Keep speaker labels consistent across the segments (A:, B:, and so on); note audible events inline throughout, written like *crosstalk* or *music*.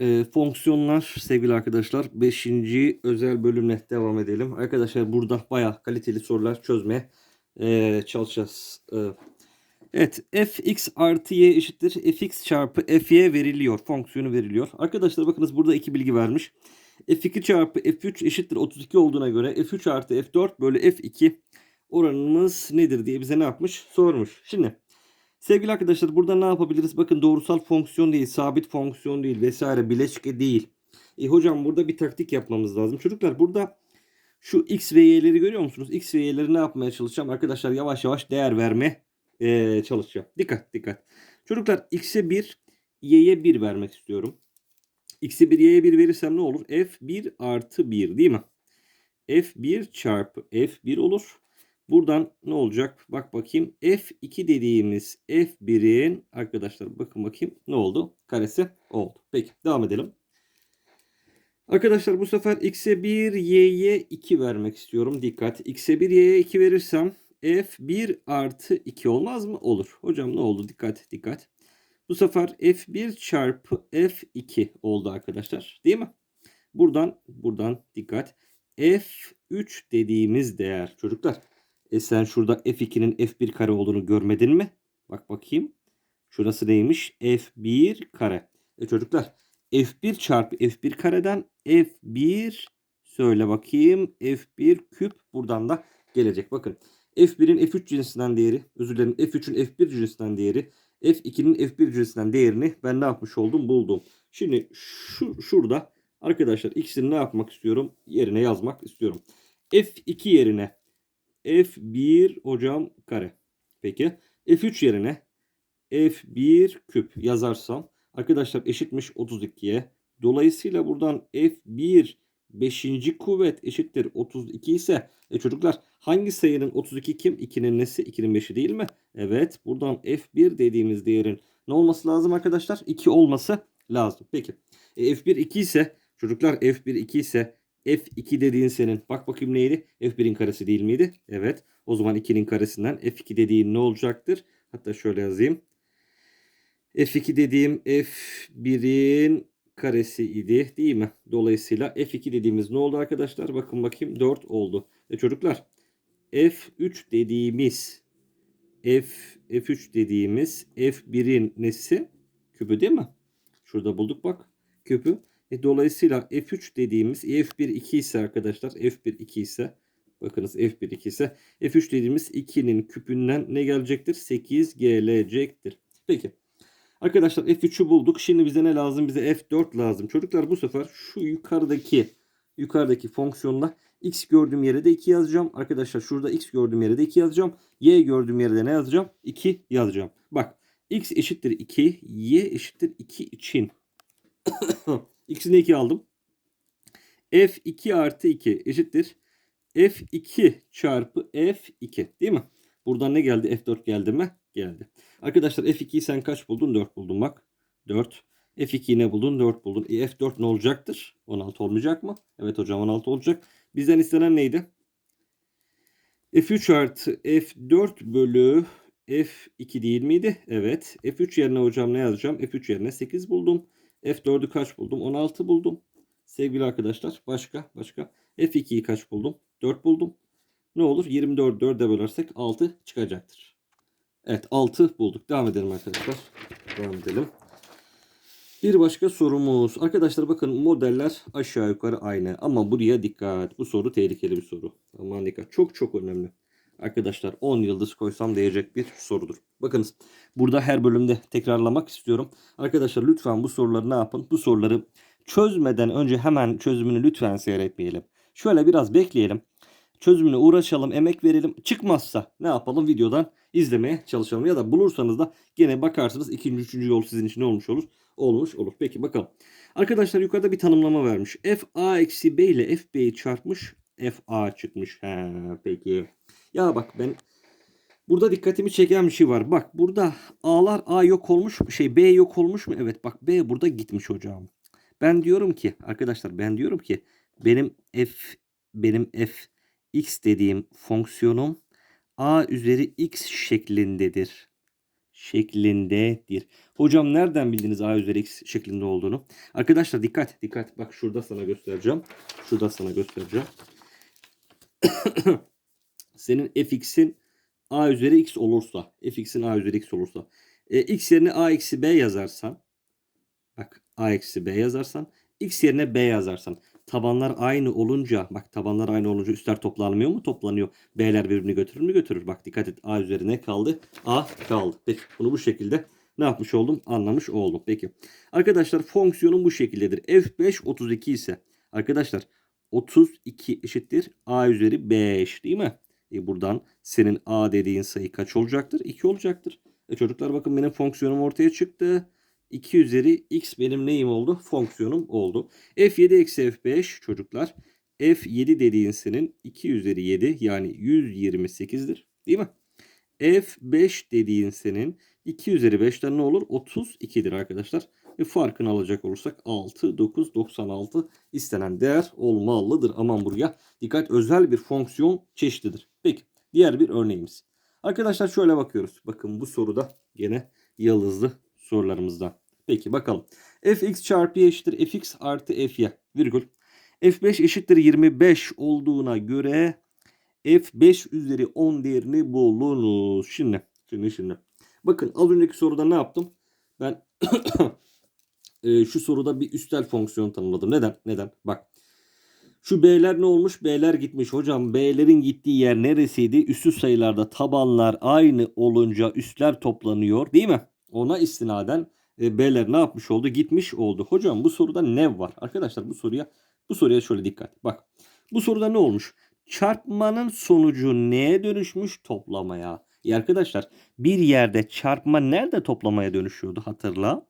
A: Ee, fonksiyonlar sevgili arkadaşlar 5. özel bölümle devam edelim. Arkadaşlar burada bayağı kaliteli sorular çözmeye ee, çalışacağız. Ee, evet fx artı y eşittir fx çarpı fy veriliyor. Fonksiyonu veriliyor. Arkadaşlar bakınız burada iki bilgi vermiş. f2 çarpı f3 eşittir 32 olduğuna göre f3 artı f4 bölü f2 oranımız nedir diye bize ne yapmış sormuş. Şimdi Sevgili arkadaşlar burada ne yapabiliriz? Bakın doğrusal fonksiyon değil, sabit fonksiyon değil vesaire bileşke değil. E hocam burada bir taktik yapmamız lazım. Çocuklar burada şu x ve y'leri görüyor musunuz? x ve y'leri ne yapmaya çalışacağım? Arkadaşlar yavaş yavaş değer verme e, çalışacağım. Dikkat dikkat. Çocuklar x'e 1, y'ye 1 vermek istiyorum. x'e 1, y'ye 1 verirsem ne olur? f1 artı 1 değil mi? f1 çarpı f1 olur. Buradan ne olacak? Bak bakayım. F2 dediğimiz F1'in arkadaşlar bakın bakayım ne oldu? Karesi oldu. Peki devam edelim. Arkadaşlar bu sefer x'e 1 y'ye 2 vermek istiyorum. Dikkat. x'e 1 y'ye 2 verirsem f1 artı 2 olmaz mı? Olur. Hocam ne oldu? Dikkat dikkat. Bu sefer f1 çarpı f2 oldu arkadaşlar. Değil mi? Buradan buradan dikkat. f3 dediğimiz değer çocuklar e sen şurada F2'nin F1 kare olduğunu görmedin mi? Bak bakayım. Şurası neymiş? F1 kare. E çocuklar F1 çarpı F1 kareden F1 söyle bakayım. F1 küp buradan da gelecek. Bakın F1'in F3 cinsinden değeri özür dilerim F3'ün F1 cinsinden değeri F2'nin F1 cinsinden değerini ben ne yapmış oldum buldum. Şimdi şu şurada arkadaşlar x'ini ne yapmak istiyorum? Yerine yazmak istiyorum. F2 yerine F1 hocam kare. Peki F3 yerine F1 küp yazarsam arkadaşlar eşitmiş 32'ye. Dolayısıyla buradan F1 5. kuvvet eşittir 32 ise e çocuklar hangi sayının 32 kim? 2'nin nesi? 2'nin 5'i değil mi? Evet buradan F1 dediğimiz değerin ne olması lazım arkadaşlar? 2 olması lazım. Peki e, F1 2 ise çocuklar F1 2 ise F2 dediğin senin bak bakayım neydi? F1'in karesi değil miydi? Evet. O zaman 2'nin karesinden F2 dediğin ne olacaktır? Hatta şöyle yazayım. F2 dediğim F1'in karesi idi değil mi? Dolayısıyla F2 dediğimiz ne oldu arkadaşlar? Bakın bakayım 4 oldu. E çocuklar F3 dediğimiz F, F3 dediğimiz F1'in nesi? Küpü değil mi? Şurada bulduk bak. Küpü. E, dolayısıyla F3 dediğimiz F1 2 ise arkadaşlar F1 2 ise bakınız F1 2 ise F3 dediğimiz 2'nin küpünden ne gelecektir? 8 gelecektir. Peki. Arkadaşlar F3'ü bulduk. Şimdi bize ne lazım? Bize F4 lazım. Çocuklar bu sefer şu yukarıdaki yukarıdaki fonksiyonla x gördüğüm yere de 2 yazacağım. Arkadaşlar şurada x gördüğüm yere de 2 yazacağım. Y gördüğüm yere de ne yazacağım? 2 yazacağım. Bak x eşittir 2, y eşittir 2 için *coughs* *coughs* X'ini 2 aldım. F2 artı 2 eşittir. F2 çarpı F2 değil mi? Buradan ne geldi? F4 geldi mi? Geldi. Arkadaşlar F2'yi sen kaç buldun? 4 buldun bak. 4. F2'yi ne buldun? 4 buldun. E, F4 ne olacaktır? 16 olmayacak mı? Evet hocam 16 olacak. Bizden istenen neydi? F3 artı F4 bölü F2 değil miydi? Evet. F3 yerine hocam ne yazacağım? F3 yerine 8 buldum. F4'ü kaç buldum? 16 buldum. Sevgili arkadaşlar başka başka. F2'yi kaç buldum? 4 buldum. Ne olur? 24 4'e bölersek 6 çıkacaktır. Evet 6 bulduk. Devam edelim arkadaşlar. Devam edelim. Bir başka sorumuz. Arkadaşlar bakın modeller aşağı yukarı aynı. Ama buraya dikkat. Bu soru tehlikeli bir soru. Aman dikkat. Çok çok önemli. Arkadaşlar 10 yıldız koysam değecek bir sorudur. Bakınız burada her bölümde tekrarlamak istiyorum. Arkadaşlar lütfen bu soruları ne yapın? Bu soruları çözmeden önce hemen çözümünü lütfen seyretmeyelim. Şöyle biraz bekleyelim. Çözümüne uğraşalım, emek verelim. Çıkmazsa ne yapalım? Videodan izlemeye çalışalım. Ya da bulursanız da gene bakarsınız ikinci, üçüncü yol sizin için ne olmuş olur? Olmuş olur. Peki bakalım. Arkadaşlar yukarıda bir tanımlama vermiş. f a eksi b ile f b'yi çarpmış. f a çıkmış. He, peki. Ya bak ben burada dikkatimi çeken bir şey var. Bak burada A'lar A yok olmuş mu? Şey B yok olmuş mu? Evet bak B burada gitmiş hocam. Ben diyorum ki arkadaşlar ben diyorum ki benim f benim f x dediğim fonksiyonum a üzeri x şeklindedir. şeklindedir. Hocam nereden bildiniz a üzeri x şeklinde olduğunu? Arkadaşlar dikkat dikkat. Bak şurada sana göstereceğim. Şurada sana göstereceğim. *coughs* Senin fx'in a üzeri x olursa, fx'in a üzeri x olursa, e, x yerine a eksi b yazarsan, bak a eksi b yazarsan, x yerine b yazarsan, tabanlar aynı olunca, bak tabanlar aynı olunca üstler toplanmıyor mu? Toplanıyor. B'ler birbirini götürür mü? Götürür. Bak dikkat et. A üzerine kaldı. A kaldı. Peki bunu bu şekilde ne yapmış oldum? Anlamış oldum. Peki. Arkadaşlar fonksiyonum bu şekildedir. F5 32 ise arkadaşlar 32 eşittir A üzeri 5 değil mi? E buradan senin A dediğin sayı kaç olacaktır? 2 olacaktır. E çocuklar bakın benim fonksiyonum ortaya çıktı. 2 üzeri x benim neyim oldu? Fonksiyonum oldu. F7 eksi F5 çocuklar. F7 dediğin senin 2 üzeri 7 yani 128'dir. Değil mi? F5 dediğin senin 2 üzeri 5'ten ne olur? 32'dir arkadaşlar. Ve farkını alacak olursak 6, 9, 96 istenen değer olmalıdır. Aman buraya dikkat özel bir fonksiyon çeşididir. Diğer bir örneğimiz. Arkadaşlar şöyle bakıyoruz. Bakın bu soruda gene yıldızlı sorularımızdan. Peki bakalım. fx çarpı y eşittir fx artı fy virgül. f5 eşittir 25 olduğuna göre f5 üzeri 10 değerini bulunuz. Şimdi, şimdi, şimdi. Bakın az önceki soruda ne yaptım? Ben *coughs* e, şu soruda bir üstel fonksiyon tanımladım. Neden? Neden? Bak. Şu B'ler ne olmuş? B'ler gitmiş. Hocam B'lerin gittiği yer neresiydi? Üstü sayılarda tabanlar aynı olunca üstler toplanıyor. Değil mi? Ona istinaden e, B'ler ne yapmış oldu? Gitmiş oldu. Hocam bu soruda ne var? Arkadaşlar bu soruya bu soruya şöyle dikkat. Bak. Bu soruda ne olmuş? Çarpmanın sonucu neye dönüşmüş? Toplamaya. Ya arkadaşlar bir yerde çarpma nerede toplamaya dönüşüyordu? Hatırla.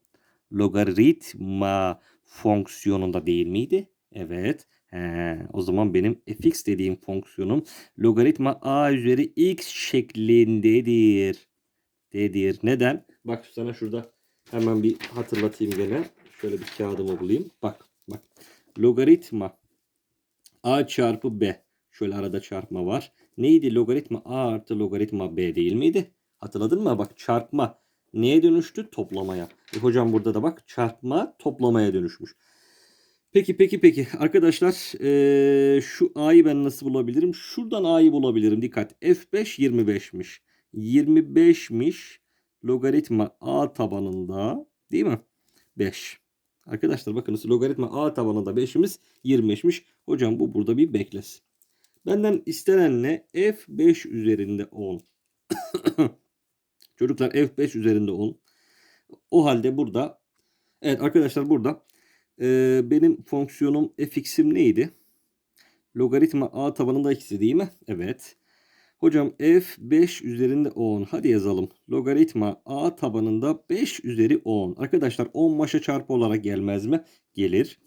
A: Logaritma fonksiyonunda değil miydi? Evet. He, o zaman benim fx dediğim fonksiyonum logaritma a üzeri x şeklindedir. Dedir. Neden? Bak sana şurada hemen bir hatırlatayım gene. Şöyle bir kağıdımı bulayım. Bak bak. Logaritma a çarpı b. Şöyle arada çarpma var. Neydi? Logaritma a artı logaritma b değil miydi? Hatırladın mı? Bak çarpma neye dönüştü? Toplamaya. E hocam burada da bak çarpma toplamaya dönüşmüş. Peki peki peki arkadaşlar ee, şu a'yı ben nasıl bulabilirim? Şuradan a'yı bulabilirim. Dikkat. F5 25'miş. 25'miş logaritma a tabanında değil mi? 5. Arkadaşlar bakınız logaritma a tabanında 5'imiz 25'miş. Hocam bu burada bir beklesin. Benden istenen ne? F5 üzerinde 10. *coughs* Çocuklar F5 üzerinde 10. O halde burada evet arkadaşlar burada e, benim fonksiyonum fx'im neydi? Logaritma a tabanında ikisi değil mi? Evet. Hocam f5 üzerinde 10. Hadi yazalım. Logaritma a tabanında 5 üzeri 10. Arkadaşlar 10 başa çarpı olarak gelmez mi? Gelir.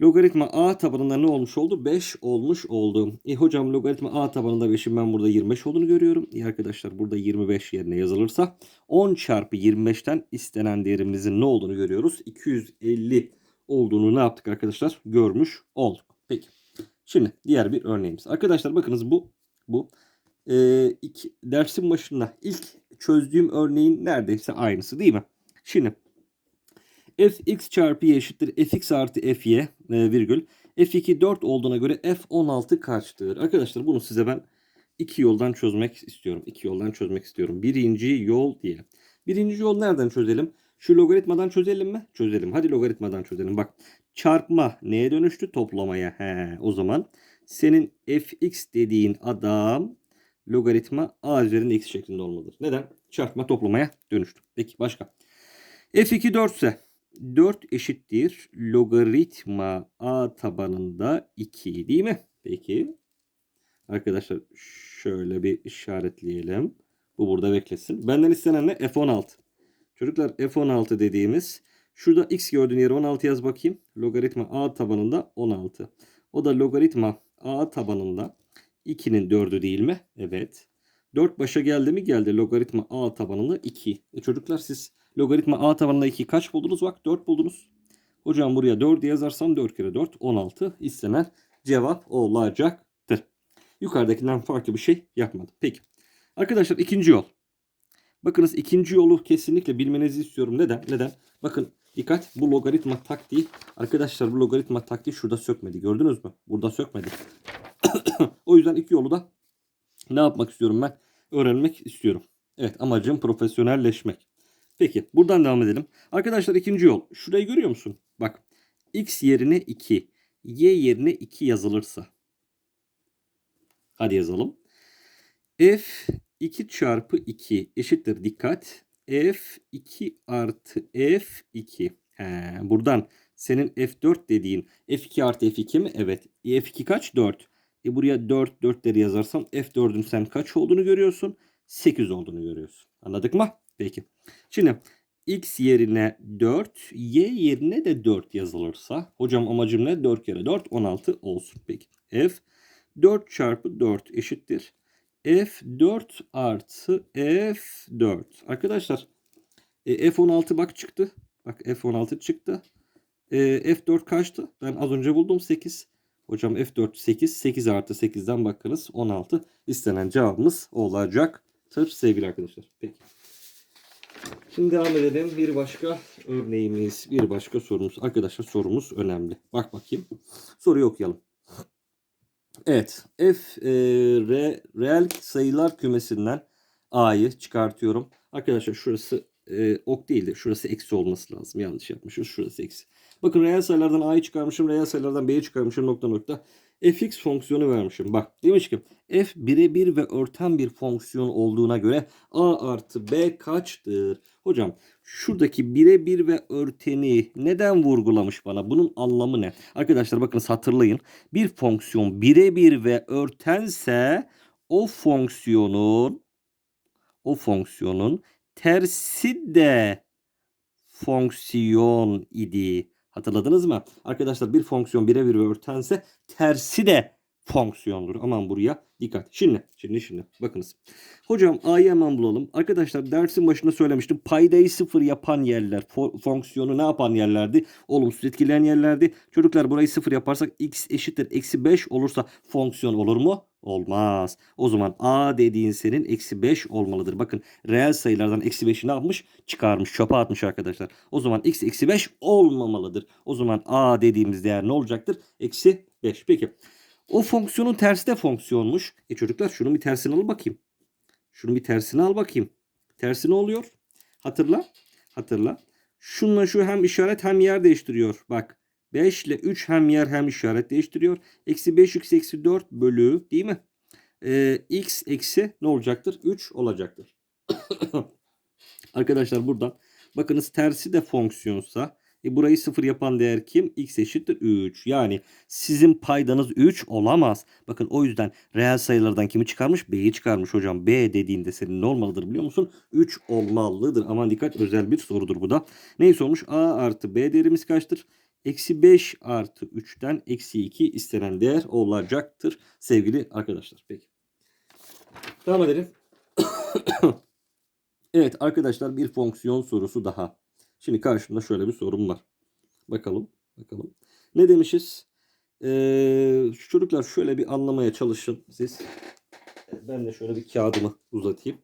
A: Logaritma a tabanında ne olmuş oldu? 5 olmuş oldu. E hocam logaritma a tabanında 5'in ben burada 25 olduğunu görüyorum. E arkadaşlar burada 25 yerine yazılırsa 10 çarpı 25'ten istenen değerimizin ne olduğunu görüyoruz. 250 olduğunu ne yaptık arkadaşlar? Görmüş olduk. Peki. Şimdi diğer bir örneğimiz. Arkadaşlar bakınız bu bu e, iki, dersin başında ilk çözdüğüm örneğin neredeyse aynısı değil mi? Şimdi fx çarpı y eşittir fx artı fy e, virgül f2 4 olduğuna göre f16 kaçtır? Arkadaşlar bunu size ben iki yoldan çözmek istiyorum. İki yoldan çözmek istiyorum. Birinci yol diye. Birinci yol nereden çözelim? Şu logaritmadan çözelim mi? Çözelim. Hadi logaritmadan çözelim. Bak çarpma neye dönüştü? Toplamaya. He, o zaman senin fx dediğin adam logaritma a üzerinde x şeklinde olmalıdır. Neden? Çarpma toplamaya dönüştü. Peki başka. f2 4 ise 4 eşittir logaritma a tabanında 2 değil mi? Peki. Arkadaşlar şöyle bir işaretleyelim. Bu burada beklesin. Benden istenen ne? F16. Çocuklar F16 dediğimiz şurada x gördüğün yere 16 yaz bakayım. Logaritma a tabanında 16. O da logaritma a tabanında 2'nin 4'ü değil mi? Evet. 4 başa geldi mi? Geldi. Logaritma a tabanında 2. E çocuklar siz logaritma a tabanında 2 kaç buldunuz? Bak 4 buldunuz. Hocam buraya 4 yazarsam 4 kere 4 16 istenen cevap olacaktır. Yukarıdakinden farklı bir şey yapmadım. Peki. Arkadaşlar ikinci yol. Bakınız ikinci yolu kesinlikle bilmenizi istiyorum. Neden? Neden? Bakın dikkat bu logaritma taktiği. Arkadaşlar bu logaritma taktiği şurada sökmedi. Gördünüz mü? Burada sökmedi. *coughs* o yüzden iki yolu da ne yapmak istiyorum ben? Öğrenmek istiyorum. Evet amacım profesyonelleşmek. Peki buradan devam edelim. Arkadaşlar ikinci yol. Şurayı görüyor musun? Bak x yerine 2, y yerine 2 yazılırsa. Hadi yazalım. f 2 çarpı 2 eşittir dikkat. f 2 artı f 2. He, buradan senin f4 dediğin f2 artı f2 mi? Evet. E, f2 kaç? 4. E buraya 4 4'leri yazarsam f4'ün sen kaç olduğunu görüyorsun? 8 olduğunu görüyorsun. Anladık mı? Peki. Şimdi x yerine 4, y yerine de 4 yazılırsa hocam amacım ne? 4 kere 4 16 olsun. Peki. f 4 çarpı 4 eşittir. F4 artı f4. Arkadaşlar e, f16 bak çıktı. Bak f16 çıktı. E, f4 kaçtı? Ben az önce buldum 8. Hocam F4 8. 8 artı 8'den bakınız 16. İstenen cevabımız olacaktır sevgili arkadaşlar. Peki. Şimdi devam edelim. Bir başka örneğimiz, bir başka sorumuz. Arkadaşlar sorumuz önemli. Bak bakayım. Soruyu okuyalım. Evet. F e, re, reel sayılar kümesinden A'yı çıkartıyorum. Arkadaşlar şurası e, ok değil de şurası eksi olması lazım. Yanlış yapmışız. Şurası eksi. Bakın reel sayılardan A'yı çıkarmışım. Reel sayılardan B'yi çıkarmışım. Nokta nokta. Fx fonksiyonu vermişim. Bak demiş ki f birebir ve örten bir fonksiyon olduğuna göre a artı b kaçtır? Hocam şuradaki birebir ve örteni neden vurgulamış bana? Bunun anlamı ne? Arkadaşlar bakınız hatırlayın. Bir fonksiyon birebir ve örtense o fonksiyonun o fonksiyonun tersi de fonksiyon idi. Hatırladınız mı? Arkadaşlar bir fonksiyon birebir örtense tersi de fonksiyondur. Aman buraya dikkat. Şimdi, şimdi, şimdi. Bakınız. Hocam A'yı hemen bulalım. Arkadaşlar dersin başında söylemiştim. Paydayı sıfır yapan yerler, fo- fonksiyonu ne yapan yerlerdi? Olumsuz etkileyen yerlerdi. Çocuklar burayı sıfır yaparsak x eşittir eksi 5 olursa fonksiyon olur mu? Olmaz. O zaman A dediğin senin eksi 5 olmalıdır. Bakın reel sayılardan eksi 5'i ne yapmış? Çıkarmış, çöpe atmış arkadaşlar. O zaman x eksi 5 olmamalıdır. O zaman A dediğimiz değer ne olacaktır? Eksi 5. Peki. O fonksiyonun tersi de fonksiyonmuş. E çocuklar şunun bir tersini al bakayım. Şunun bir tersini al bakayım. Tersi ne oluyor? Hatırla. Hatırla. Şunla şu hem işaret hem yer değiştiriyor. Bak 5 ile 3 hem yer hem işaret değiştiriyor. Eksi 5x eksi 4 bölü değil mi? Ee, x eksi ne olacaktır? 3 olacaktır. *coughs* Arkadaşlar buradan bakınız tersi de fonksiyonsa e burayı sıfır yapan değer kim? x eşittir 3. Yani sizin paydanız 3 olamaz. Bakın o yüzden reel sayılardan kimi çıkarmış? B'yi çıkarmış hocam. B dediğinde senin ne olmalıdır biliyor musun? 3 olmalıdır. Aman dikkat özel bir sorudur bu da. Neyi sormuş? A artı B değerimiz kaçtır? Eksi 5 artı 3'ten eksi 2 istenen değer olacaktır sevgili arkadaşlar. Peki. Devam edelim. *coughs* evet arkadaşlar bir fonksiyon sorusu daha. Şimdi karşımda şöyle bir sorum var. Bakalım. Bakalım. Ne demişiz? Ee, çocuklar şöyle bir anlamaya çalışın siz. Ben de şöyle bir kağıdımı uzatayım.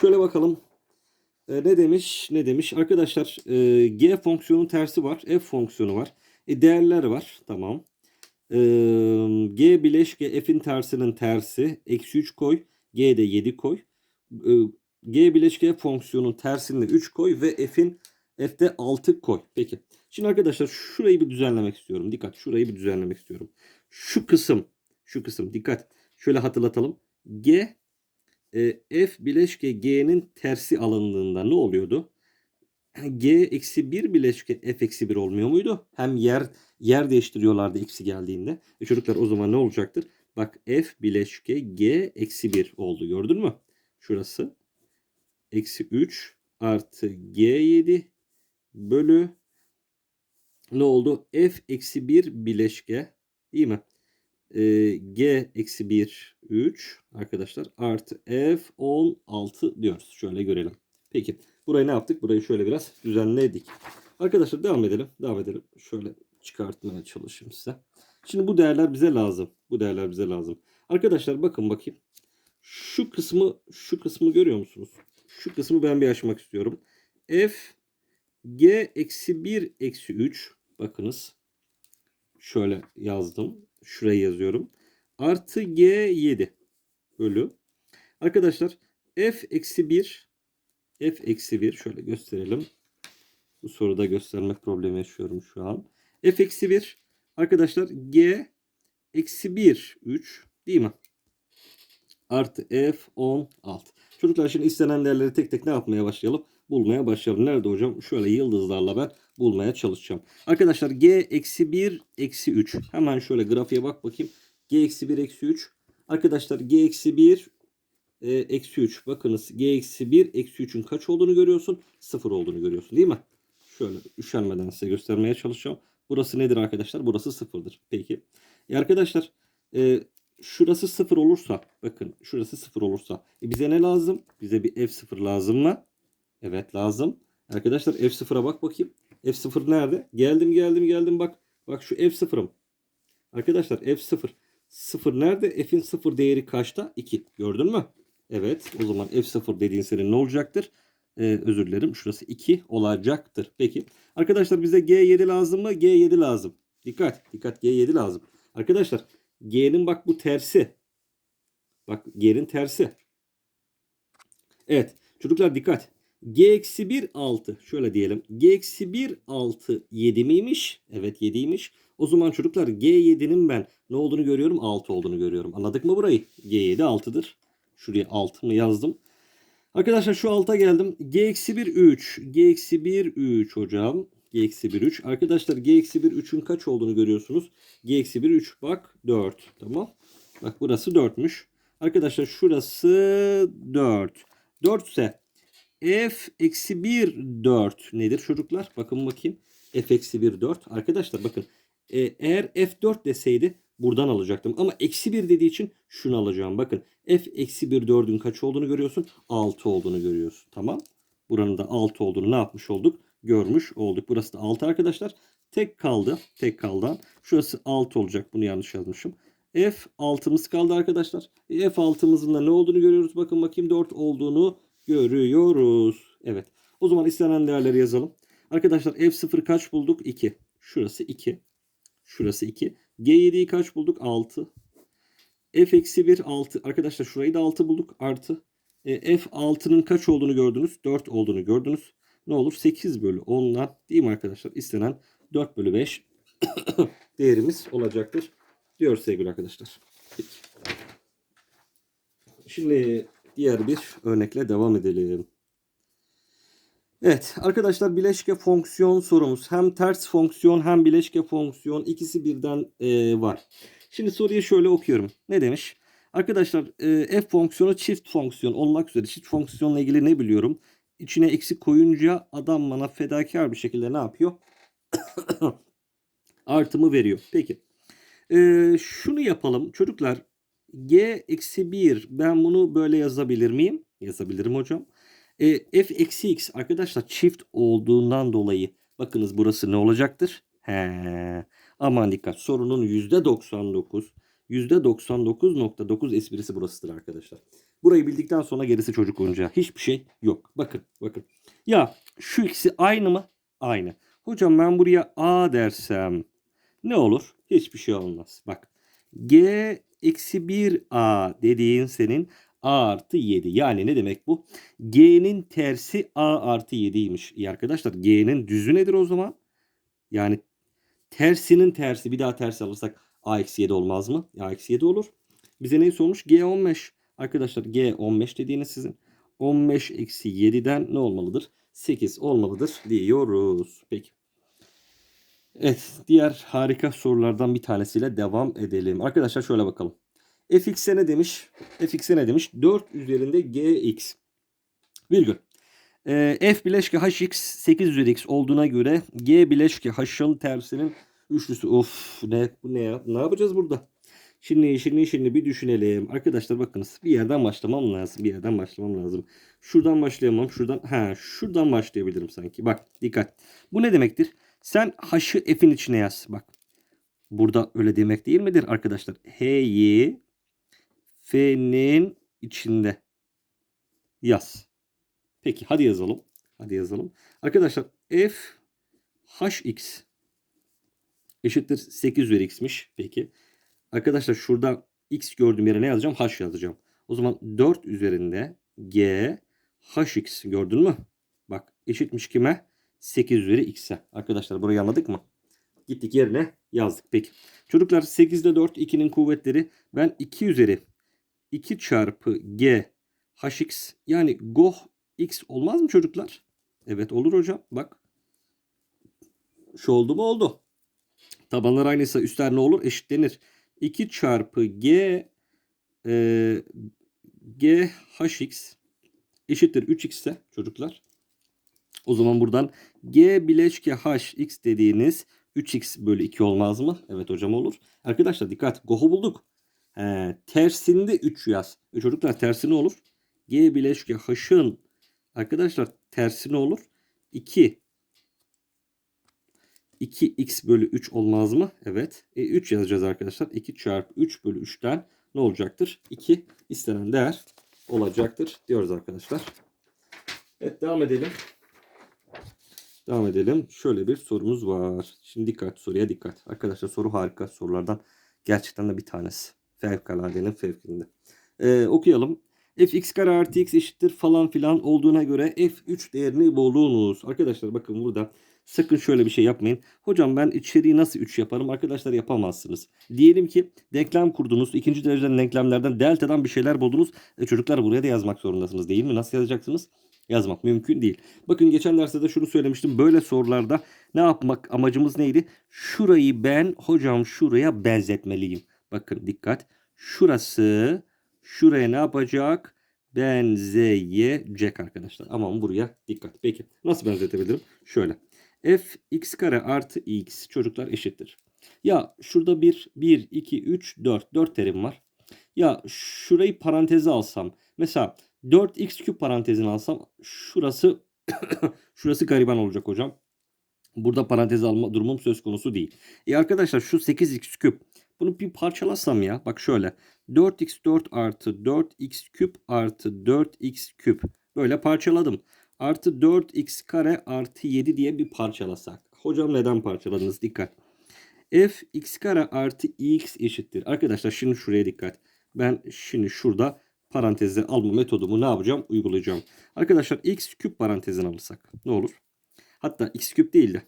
A: Şöyle bakalım. Ee, ne demiş? Ne demiş? Arkadaşlar e, g fonksiyonun tersi var. f fonksiyonu var. E, değerler var. Tamam. Ee, g bileşke f'in tersinin tersi. Eksi 3 koy. g de 7 koy. Ee, g bileşke fonksiyonun tersini 3 koy ve f'in f'de 6 koy. Peki. Şimdi arkadaşlar şurayı bir düzenlemek istiyorum. Dikkat. Şurayı bir düzenlemek istiyorum. Şu kısım. Şu kısım. Dikkat. Şöyle hatırlatalım. G e, f bileşke g'nin tersi alındığında ne oluyordu? g eksi 1 bileşke f eksi 1 olmuyor muydu? Hem yer yer değiştiriyorlardı eksi geldiğinde. E çocuklar o zaman ne olacaktır? Bak f bileşke g eksi 1 oldu. Gördün mü? Şurası. Eksi 3 artı g7 bölü ne oldu? f eksi 1 bileşke değil mi? Ee, g eksi 1 3 arkadaşlar artı f 16 diyoruz. Şöyle görelim. Peki burayı ne yaptık? Burayı şöyle biraz düzenledik. Arkadaşlar devam edelim. Devam edelim. Şöyle çıkartmaya çalışayım size. Şimdi bu değerler bize lazım. Bu değerler bize lazım. Arkadaşlar bakın bakayım. Şu kısmı şu kısmı görüyor musunuz? şu kısmı ben bir açmak istiyorum. F G eksi 1 eksi 3 bakınız şöyle yazdım. Şuraya yazıyorum. Artı G 7 bölü. Arkadaşlar F eksi 1 F eksi 1 şöyle gösterelim. Bu soruda gösterme problemi yaşıyorum şu an. F eksi 1 arkadaşlar G eksi 1 3 değil mi? Artı F 16. Çocuklar şimdi istenen değerleri tek tek ne yapmaya başlayalım? Bulmaya başlayalım. Nerede hocam? Şöyle yıldızlarla ben bulmaya çalışacağım. Arkadaşlar G eksi 1 eksi 3. Hemen şöyle grafiğe bak bakayım. G eksi 1 eksi 3. Arkadaşlar G eksi 1 e, eksi 3. Bakınız G eksi 1 eksi 3'ün kaç olduğunu görüyorsun? 0 olduğunu görüyorsun değil mi? Şöyle üşenmeden size göstermeye çalışacağım. Burası nedir arkadaşlar? Burası sıfırdır. Peki. E arkadaşlar e, şurası sıfır olursa bakın şurası sıfır olursa e bize ne lazım? Bize bir f0 lazım mı? Evet lazım. Arkadaşlar f0'a bak bakayım. F0 nerede? Geldim geldim geldim bak. Bak şu f0'ım. Arkadaşlar f0. 0 nerede? F'in 0 değeri kaçta? 2. Gördün mü? Evet. O zaman f0 dediğin senin ne olacaktır? Ee, özür dilerim. Şurası 2 olacaktır. Peki. Arkadaşlar bize G7 lazım mı? G7 lazım. Dikkat. Dikkat. G7 lazım. Arkadaşlar G'nin bak bu tersi. Bak G'nin tersi. Evet. Çocuklar dikkat. G eksi 1 6. Şöyle diyelim. G eksi 1 6 7 miymiş? Evet 7'ymiş. O zaman çocuklar G7'nin ben ne olduğunu görüyorum? 6 olduğunu görüyorum. Anladık mı burayı? G7 6'dır. Şuraya 6 mı yazdım? Arkadaşlar şu alta geldim. G eksi 1 3. G eksi 1 3 hocam. G eksi 1 3. Arkadaşlar G eksi 1 3'ün kaç olduğunu görüyorsunuz. G eksi 1 3 bak 4. Tamam. Bak burası 4'müş. Arkadaşlar şurası 4. 4 ise f eksi 1 4 nedir çocuklar? Bakın bakayım. f eksi 1 4. Arkadaşlar bakın. E, eğer f4 deseydi buradan alacaktım. Ama eksi 1 dediği için şunu alacağım. Bakın f eksi 1 4'ün kaç olduğunu görüyorsun? 6 olduğunu görüyorsun. Tamam. Buranın da 6 olduğunu ne yapmış olduk? Görmüş olduk. Burası da 6 arkadaşlar. Tek kaldı. Tek kaldı. Şurası 6 olacak. Bunu yanlış yazmışım. F 6'mız kaldı arkadaşlar. E, F 6'mızın da ne olduğunu görüyoruz. Bakın bakayım 4 olduğunu görüyoruz. Evet. O zaman istenen değerleri yazalım. Arkadaşlar F0 kaç bulduk? 2. Şurası 2. Şurası 2. G7'yi kaç bulduk? 6. F eksi 1 6. Arkadaşlar şurayı da 6 bulduk. Artı. E, F6'nın kaç olduğunu gördünüz? 4 olduğunu gördünüz. Ne olur? 8 bölü 10'dan değil mi arkadaşlar? İstenen 4 bölü 5 *coughs* değerimiz olacaktır. Diyor sevgili arkadaşlar. Peki. Şimdi diğer bir örnekle devam edelim. Evet arkadaşlar bileşke fonksiyon sorumuz. Hem ters fonksiyon hem bileşke fonksiyon ikisi birden e, var. Şimdi soruyu şöyle okuyorum. Ne demiş? Arkadaşlar e, f fonksiyonu çift fonksiyon olmak üzere çift fonksiyonla ilgili ne biliyorum? İçine eksik koyunca adam bana fedakar bir şekilde ne yapıyor? *coughs* Artımı veriyor. Peki. E, şunu yapalım. Çocuklar g eksi 1 ben bunu böyle yazabilir miyim? Yazabilirim hocam. E, f eksi x arkadaşlar çift olduğundan dolayı bakınız burası ne olacaktır? He. Aman dikkat sorunun %99 %99.9 esprisi burasıdır arkadaşlar. Burayı bildikten sonra gerisi çocuk oyuncağı. Hiçbir şey yok. Bakın bakın. Ya şu ikisi aynı mı? Aynı. Hocam ben buraya a dersem ne olur? Hiçbir şey olmaz. Bak g eksi 1a dediğin senin a artı 7. Yani ne demek bu? G'nin tersi a artı 7'ymiş. İyi arkadaşlar G'nin düzü nedir o zaman? Yani tersinin tersi bir daha tersi alırsak a eksi 7 olmaz mı? a eksi 7 olur. Bize ne sormuş? G 15. Arkadaşlar G 15 dediğiniz sizin. 15 eksi 7'den ne olmalıdır? 8 olmalıdır diyoruz. Peki. Evet diğer harika sorulardan bir tanesiyle devam edelim. Arkadaşlar şöyle bakalım. fx'e ne demiş? fx'e ne demiş? 4 üzerinde gx. Virgül. E, f bileşke hx 8 üzeri x olduğuna göre g bileşke h'ın tersinin üçlüsü. Of ne bu ne ya? Ne yapacağız burada? Şimdi şimdi şimdi bir düşünelim. Arkadaşlar bakınız bir yerden başlamam lazım. Bir yerden başlamam lazım. Şuradan başlayamam. Şuradan ha şuradan başlayabilirim sanki. Bak dikkat. Bu ne demektir? Sen h'ı f'in içine yaz. Bak. Burada öyle demek değil midir arkadaşlar? H'yi f'nin içinde yaz. Peki hadi yazalım. Hadi yazalım. Arkadaşlar f hx eşittir 8 üzeri x'miş. Peki. Arkadaşlar şurada x gördüğüm yere ne yazacağım? h yazacağım. O zaman 4 üzerinde g hx gördün mü? Bak eşitmiş kime? 8 üzeri x'e. Arkadaşlar burayı anladık mı? Gittik yerine yazdık. Peki. Çocuklar 8'de 4 2'nin kuvvetleri. Ben 2 üzeri 2 çarpı g hx yani goh x olmaz mı çocuklar? Evet olur hocam. Bak. Şu oldu mu? Oldu. Tabanlar aynıysa üstler ne olur? Eşitlenir. 2 çarpı g e, g hx eşittir 3x ise çocuklar. O zaman buradan g bileşke hx dediğiniz 3x bölü 2 olmaz mı? Evet hocam olur. Arkadaşlar dikkat. Go'u bulduk. He, tersinde 3 yaz. E çocuklar tersi ne olur? G bileşke h'ın arkadaşlar tersi ne olur? 2 2x bölü 3 olmaz mı? Evet. E, 3 yazacağız arkadaşlar. 2 çarpı 3 bölü 3'ten ne olacaktır? 2 istenen değer olacaktır diyoruz arkadaşlar. Evet devam edelim. Devam edelim. Şöyle bir sorumuz var. Şimdi dikkat soruya dikkat. Arkadaşlar soru harika sorulardan gerçekten de bir tanesi. Fevkaladenin fevkinde. Ee, okuyalım. fx kare artı x eşittir falan filan olduğuna göre f3 değerini bulunuz. Arkadaşlar bakın burada sakın şöyle bir şey yapmayın. Hocam ben içeriği nasıl 3 yaparım? Arkadaşlar yapamazsınız. Diyelim ki denklem kurdunuz. ikinci dereceden denklemlerden delta'dan bir şeyler buldunuz. E, çocuklar buraya da yazmak zorundasınız değil mi? Nasıl yazacaksınız? Yazmak mümkün değil. Bakın geçen derste de şunu söylemiştim. Böyle sorularda ne yapmak amacımız neydi? Şurayı ben hocam şuraya benzetmeliyim. Bakın dikkat. Şurası şuraya ne yapacak? Benzeyecek arkadaşlar. Aman buraya dikkat. Peki nasıl benzetebilirim? Şöyle. f x kare artı x çocuklar eşittir. Ya şurada 1, 1, 2, 3, 4. 4 terim var. Ya şurayı paranteze alsam. Mesela 4x küp parantezini alsam şurası *coughs* şurası gariban olacak hocam. Burada parantez alma durumum söz konusu değil. E arkadaşlar şu 8x küp bunu bir parçalasam ya. Bak şöyle. 4x4 artı 4x küp artı 4x küp. Böyle parçaladım. Artı 4x kare artı 7 diye bir parçalasak. Hocam neden parçaladınız? Dikkat. f x kare artı x eşittir. Arkadaşlar şimdi şuraya dikkat. Ben şimdi şurada parantezi alma metodumu ne yapacağım? Uygulayacağım. Arkadaşlar x küp parantezini alırsak ne olur? Hatta x küp değil de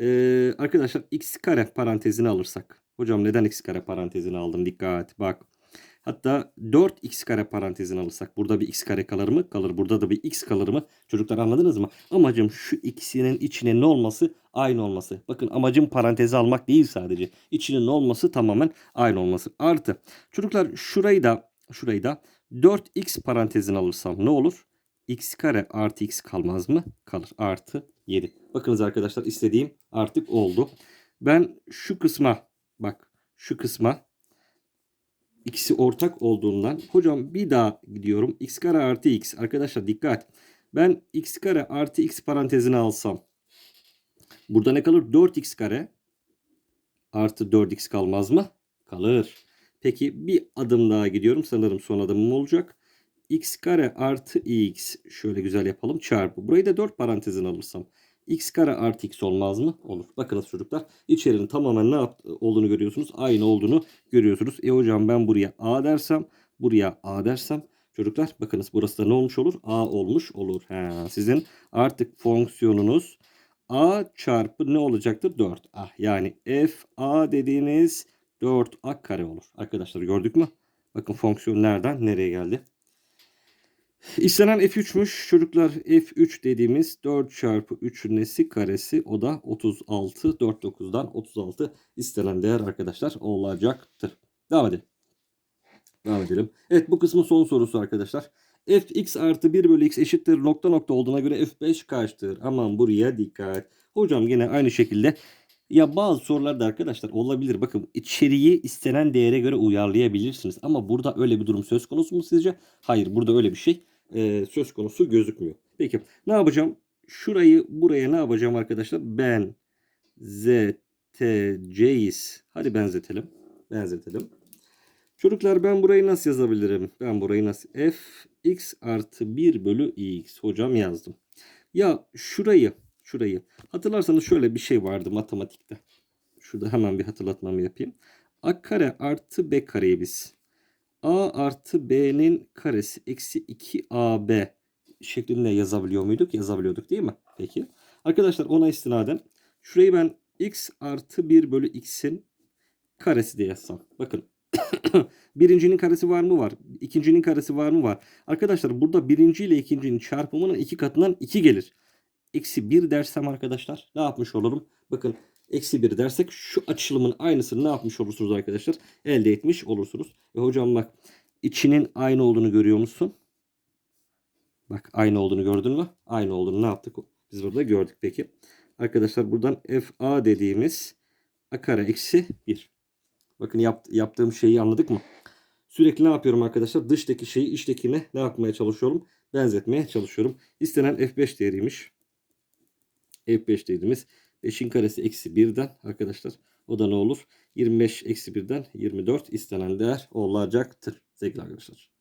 A: ee, arkadaşlar x kare parantezini alırsak. Hocam neden x kare parantezini aldım? Dikkat bak. Hatta 4x kare parantezini alırsak burada bir x kare kalır mı? Kalır. Burada da bir x kalır mı? Çocuklar anladınız mı? Amacım şu ikisinin içine ne olması? Aynı olması. Bakın amacım parantezi almak değil sadece. İçinin ne olması tamamen aynı olması. Artı. Çocuklar şurayı da şurayı da 4x parantezini alırsam ne olur? x kare artı x kalmaz mı? Kalır. Artı 7. Bakınız arkadaşlar istediğim artık oldu. Ben şu kısma bak şu kısma ikisi ortak olduğundan hocam bir daha gidiyorum. x kare artı x. Arkadaşlar dikkat. Ben x kare artı x parantezini alsam. Burada ne kalır? 4x kare artı 4x kalmaz mı? Kalır. Peki bir adım daha gidiyorum. Sanırım son adımım olacak. x kare artı x. Şöyle güzel yapalım. Çarpı. Burayı da 4 parantezin alırsam. x kare artı x olmaz mı? Olur. Bakınız çocuklar. İçerinin tamamen ne olduğunu görüyorsunuz. Aynı olduğunu görüyorsunuz. E hocam ben buraya a dersem. Buraya a dersem. Çocuklar bakınız burası da ne olmuş olur? a olmuş olur. He, sizin artık fonksiyonunuz a çarpı ne olacaktır? 4. Ah yani f a dediğiniz 4a kare olur. Arkadaşlar gördük mü? Bakın fonksiyon nereden nereye geldi? İstenen f3'müş. Çocuklar f3 dediğimiz 4 çarpı 3'ün nesi karesi o da 36. 4 9'dan 36 istenen değer arkadaşlar olacaktır. Devam edelim. Devam edelim. Evet bu kısmın son sorusu arkadaşlar. fx artı 1 bölü x eşittir nokta nokta olduğuna göre f5 kaçtır? Aman buraya dikkat. Hocam yine aynı şekilde ya bazı sorularda arkadaşlar olabilir. Bakın içeriği istenen değere göre uyarlayabilirsiniz. Ama burada öyle bir durum söz konusu mu sizce? Hayır burada öyle bir şey e, söz konusu gözükmüyor. Peki ne yapacağım? Şurayı buraya ne yapacağım arkadaşlar? Ben zeteceğiz. Hadi benzetelim. Benzetelim. Çocuklar ben burayı nasıl yazabilirim? Ben burayı nasıl? f x artı 1 bölü x. Hocam yazdım. Ya şurayı, şurayı. Hatırlarsanız şöyle bir şey vardı matematikte. Şurada hemen bir hatırlatmamı yapayım. A kare artı b kareyi biz. A artı b'nin karesi eksi 2ab şeklinde yazabiliyor muyduk? Yazabiliyorduk değil mi? Peki. Arkadaşlar ona istinaden şurayı ben x artı 1 bölü x'in karesi diye yazsam. Bakın *coughs* Birincinin karesi var mı? Var. İkincinin karesi var mı? Var. Arkadaşlar burada birinci ile ikincinin çarpımının iki katından 2 gelir. Eksi 1 dersem arkadaşlar ne yapmış olurum? Bakın eksi 1 dersek şu açılımın aynısını ne yapmış olursunuz arkadaşlar? Elde etmiş olursunuz. E hocam bak içinin aynı olduğunu görüyor musun? Bak aynı olduğunu gördün mü? Aynı olduğunu ne yaptık? Biz burada gördük peki. Arkadaşlar buradan FA dediğimiz a kare eksi 1. Bakın yap, yaptığım şeyi anladık mı? Sürekli ne yapıyorum arkadaşlar? Dıştaki şeyi içtekine ne yapmaya çalışıyorum? Benzetmeye çalışıyorum. İstenen F5 değeriymiş. F5 dediğimiz 5'in karesi eksi 1'den arkadaşlar. O da ne olur? 25 eksi 1'den 24 istenen değer olacaktır sevgili arkadaşlar.